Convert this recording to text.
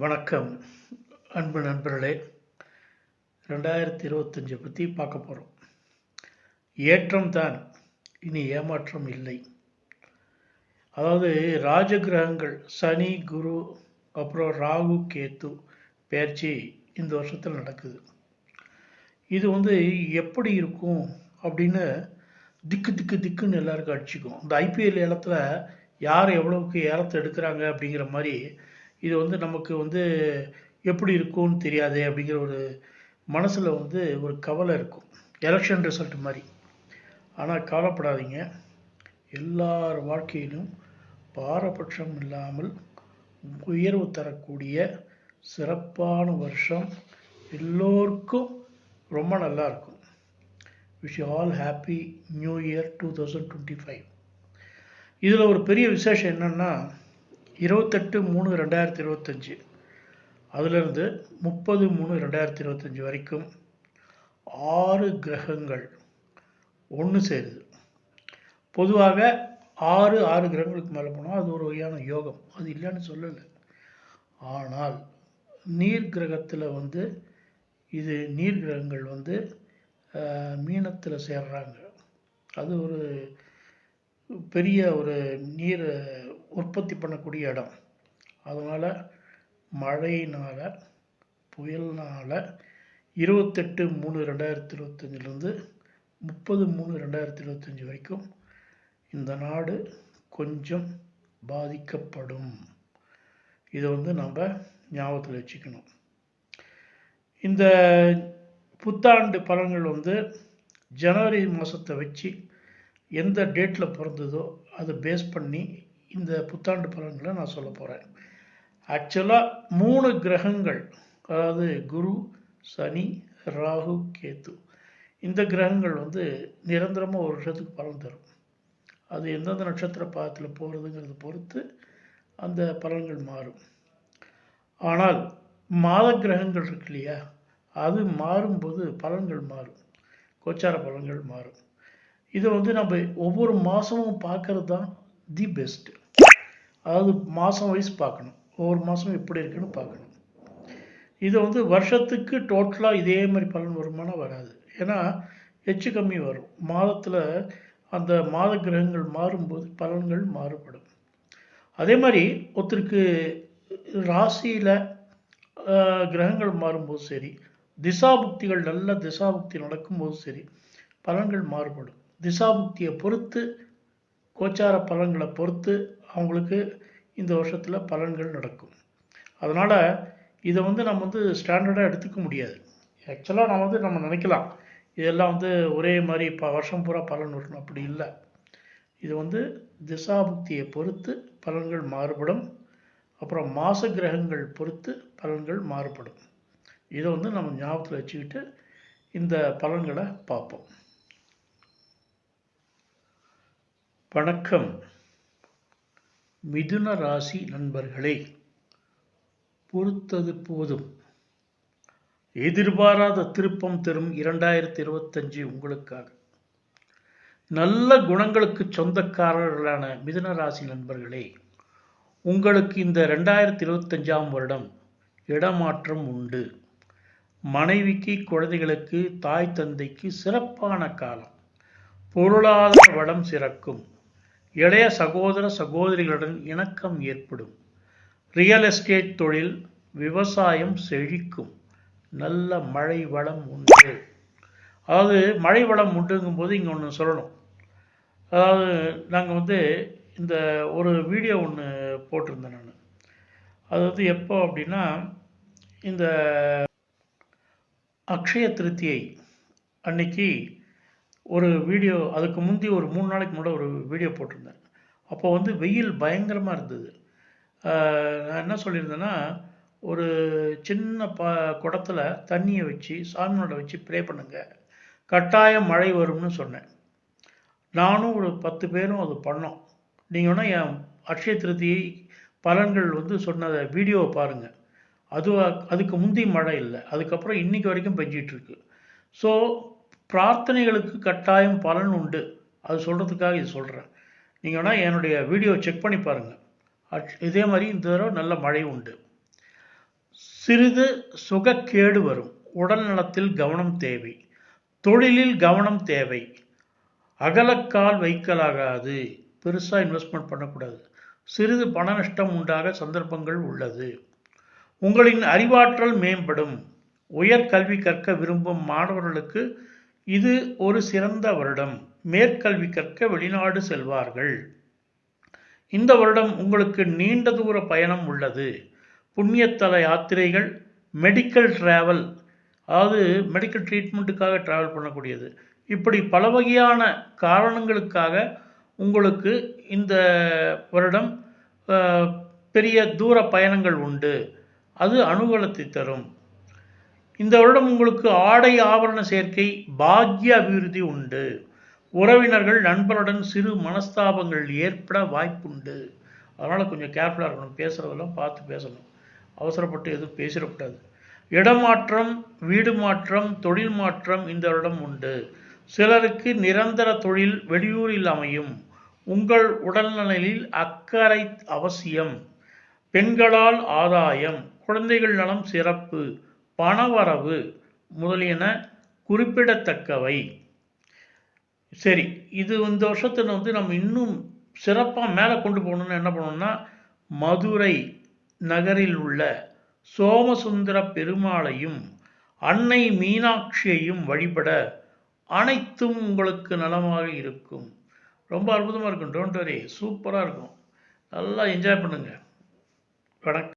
வணக்கம் அன்பு நண்பர்களே. ரெண்டாயிரத்தி இருபத்தஞ்சை பற்றி பார்க்க போகிறோம் ஏற்றம் தான் இனி ஏமாற்றம் இல்லை. அதாவது ராஜ கிரகங்கள் சனி குரு அப்புறம் ராகு கேத்து பயிற்சி இந்த வருஷத்தில் நடக்குது. இது வந்து எப்படி இருக்கும் அப்படின்னு திக்கு திக்கு திக்குன்னு எல்லாருக்கும் அடிச்சுக்கும். இந்த ஐபிஎல் ஏலத்தில் யார் எவ்வளவுக்கு ஏலத்தை எடுக்கிறாங்க அப்படிங்கிற மாதிரி இது வந்து நமக்கு வந்து எப்படி இருக்கும்னு தெரியாது அப்படிங்கிற ஒரு மனசில் வந்து ஒரு கவலை இருக்கும். எலெக்ஷன் ரிசல்ட் மாதிரி. ஆனால் கவலைப்படாதீங்க. எல்லார் வாழ்க்கையிலும் பாரபட்சம் இல்லாமல் உயர்வு தரக்கூடிய சிறப்பான வருஷம் எல்லோருக்கும் ரொம்ப நல்லா இருக்கும். Wish all happy new year two thousand twenty five இதில் ஒரு பெரிய விசேஷம் என்னென்னா இருபத்தெட்டு மூணு ரெண்டாயிரத்தி இருபத்தஞ்சி. அதிலிருந்து முப்பது மூணு ரெண்டாயிரத்தி இருபத்தஞ்சி வரைக்கும் ஆறு கிரகங்கள் ஒன்று சேருது. பொதுவாக ஆறு ஆறு கிரகங்களுக்கு மேலே போனால் அது ஒரு வகையான யோகம். அது இல்லைன்னு சொல்லலை. ஆனால் நீர் கிரகத்தில் வந்து இது நீர் கிரகங்கள் வந்து மீனத்தில் சேர்றாங்க. அது ஒரு பெரிய ஒரு நீர் உற்பத்தி பண்ணக்கூடிய இடம். அதனால் மழையினால் புயல்னால் இருபத்தெட்டு மூணு ரெண்டாயிரத்தி இருபத்தஞ்சிலேருந்து முப்பது மூணு ரெண்டாயிரத்தி இருபத்தஞ்சி வரைக்கும் இந்த நாடு கொஞ்சம் பாதிக்கப்படும். இதை வந்து நம்ம ஞாபகத்தில் வச்சுக்கணும். இந்த புத்தாண்டு பலன்கள் வந்து ஜனவரி மாதத்தை வச்சு எந்த டேட்டில் பிறந்ததோ அதை பேஸ் பண்ணி இந்த புத்தாண்டு பலன்களை நான் சொல்ல போகிறேன் ஆக்சுவலாக மூணு கிரகங்கள் அதாவது குரு சனி ராகு கேத்து இந்த கிரகங்கள் வந்து நிரந்தரமாக ஒரு வருஷத்துக்கு பலன் தரும். அது எந்தெந்த நட்சத்திர பாதத்தில் போகிறதுங்கிறத பொறுத்து அந்த பலன்கள் மாறும். ஆனால் மாத கிரகங்கள் இருக்கு இல்லையா? அது மாறும்போது பலன்கள் மாறும். கோச்சார பலன்கள் மாறும். இதை வந்து நம்ம ஒவ்வொரு மாதமும் பார்க்கறது தான் தி பெஸ்ட்டு அதாவது மாதம் வைஸ் பார்க்கணும். ஒவ்வொரு மாதமும் எப்படி இருக்குன்னு பார்க்கணும். இது வந்து வருஷத்துக்கு டோட்டலாக இதே மாதிரி பலன் வருமானா வராது. ஏன்னா எச்சு கம்மி வரும். மாதத்தில் அந்த மாத கிரகங்கள் மாறும்போது பலன்கள் மாறுபடும். அதே மாதிரி ஒருத்தருக்கு ராசியில் கிரகங்கள் மாறும்போது சரி திசாபுக்திகள் நல்ல திசாபுக்தி நடக்கும்போது சரி பலன்கள் மாறுபடும். திசாபுக்தியை பொறுத்து கோச்சார பலன்களை பொறுத்து அவங்களுக்கு இந்த வருஷத்தில் பலன்கள் நடக்கும். அதனால் இதை வந்து நம்ம வந்து ஸ்டாண்டர்டாக எடுத்துக்க முடியாது. ஆக்சுவலாக நம்ம வந்து நம்ம நினைக்கலாம் இதெல்லாம் வந்து ஒரே மாதிரி இப்போ வருஷம் பூரா பலன் வரணும் அப்படி இல்லை. இது வந்து திசாபுக்தியை பொறுத்து பலன்கள் மாறுபடும். அப்புறம் மாச கிரகங்கள் பொறுத்து பலன்கள் மாறுபடும். இதை வந்து நம்ம ஞாபகத்தில் வச்சுக்கிட்டு இந்த பலன்களை பார்ப்போம். வணக்கம். மிதுன ராசி நண்பர்களே பொறுத்தது போதும். எதிர்பாராத திருப்பம் தரும் இரண்டாயிரத்தி இருபத்தஞ்சு உங்களுக்காக. நல்ல குணங்களுக்கு சொந்தக்காரர்களான மிதுன ராசி நண்பர்களே உங்களுக்கு இந்த ரெண்டாயிரத்தி இருபத்தஞ்சாம் வருடம் இடமாற்றம் உண்டு. மனைவிக்கு குழந்தைகளுக்கு தாய் தந்தைக்கு சிறப்பான காலம். பொருளாதார வளம் சிறக்கும். இளைய சகோதர சகோதரிகளுடன் இணக்கம் ஏற்படும். ரியல் எஸ்டேட் தொழில் விவசாயம் செழிக்கும். நல்ல மழை வளம் உண்டு. அதாவது மழை வளம் உண்டுங்கும் போது இங்கே ஒன்று சொல்லணும். அதாவது நாங்கள் வந்து இந்த ஒரு வீடியோ ஒன்று போட்டிருந்தேன் நான். அது வந்து எப்போ அப்படின்னா இந்த அக்ஷய திருத்தியை அன்னைக்கு ஒரு வீடியோ அதுக்கு முந்தி ஒரு மூணு நாளைக்கு முன்னாடி ஒரு வீடியோ போட்டிருந்தேன். அப்போ வந்து வெயில் பயங்கரமாக இருந்தது. நான் என்ன சொல்லியிருந்தேன்னா ஒரு சின்ன ப குடத்தில் தண்ணியை வச்சு சாமியோட வச்சு ப்ரே பண்ணுங்க. கட்டாயம் மழை வரும்னு சொன்னேன். நானும் ஒரு பத்து பேரும் அது பண்ணோம். நீங்கள் வேணால் என் அக்ஷய திருத்தியை பலன்கள் வந்து சொன்னதை வீடியோவை பாருங்கள் அது அதுக்கு முந்தி மழை இல்லை. அதுக்கப்புறம் இன்றைக்கி வரைக்கும் பெஞ்சிகிட்ருக்கு ஸோ பிரார்த்தனைகளுக்கு கட்டாயம் பலன் உண்டு. அது சொல்கிறதுக்காக இது சொல்கிறேன் நீங்கள் வேணால் என்னுடைய வீடியோ செக் பண்ணி பாருங்கள் இதே மாதிரி இந்த தடவை நல்ல மழை உண்டு. சிறிது சுகக்கேடு வரும். உடல் நலத்தில் கவனம் தேவை. தொழிலில் கவனம் தேவை. அகலக்கால் வைக்கலாகாது. பெருசாக இன்வெஸ்ட்மெண்ட் பண்ணக்கூடாது. சிறிது பண நஷ்டம் உண்டாக சந்தர்ப்பங்கள் உள்ளது. உங்களின் அறிவாற்றல் மேம்படும். உயர்கல்வி கற்க விரும்பும் மாணவர்களுக்கு இது ஒரு சிறந்த வருடம். மேற்கல்வி கற்க வெளிநாடு செல்வார்கள். இந்த வருடம் உங்களுக்கு நீண்ட தூர பயணம் உள்ளது. புண்ணியத்தல யாத்திரைகள் மெடிக்கல் டிராவல் அதாவது மெடிக்கல் ட்ரீட்மெண்ட்டுக்காக ட்ராவல் பண்ணக்கூடியது. இப்படி பல வகையான காரணங்களுக்காக உங்களுக்கு இந்த வருடம் பெரிய தூர பயணங்கள் உண்டு. அது அனுகூலத்தை தரும். இந்த வருடம் உங்களுக்கு ஆடை ஆபரண சேர்க்கை பாக்கிய அபிவிருத்தி உண்டு. உறவினர்கள் நண்பருடன் சிறு மனஸ்தாபங்கள் ஏற்பட வாய்ப்புண்டு. அதனால் கொஞ்சம் கேர்ஃபுல்லாக இருக்கணும். பேசுகிறதெல்லாம் பார்த்து பேசணும். அவசரப்பட்டு எதுவும் பேசிடக்கூடாது. இடமாற்றம் வீடு மாற்றம் தொழில் மாற்றம் இந்த வருடம் உண்டு. சிலருக்கு நிரந்தர தொழில் வெளியூரில் அமையும். உங்கள் உடல்நலில் அக்கறை அவசியம். பெண்களால் ஆதாயம். குழந்தைகள் நலம் சிறப்பு. பணவரவு முதலியன குறிப்பிடத்தக்கவை. சரி இது இந்த வருஷத்தில் வந்து நம்ம இன்னும் சிறப்பாக மேலே கொண்டு போகணும்னு என்ன பண்ணணும்னா மதுரை நகரில் உள்ள சோமசுந்தர பெருமாளையும் அன்னை மீனாட்சியையும் வழிபட அனைத்தும் உங்களுக்கு நலமாக இருக்கும். ரொம்ப அற்புதமாக இருக்கும். டோன்ட் வரி சூப்பராக இருக்கும். நல்லா என்ஜாய் பண்ணுங்கள் வணக்கம்.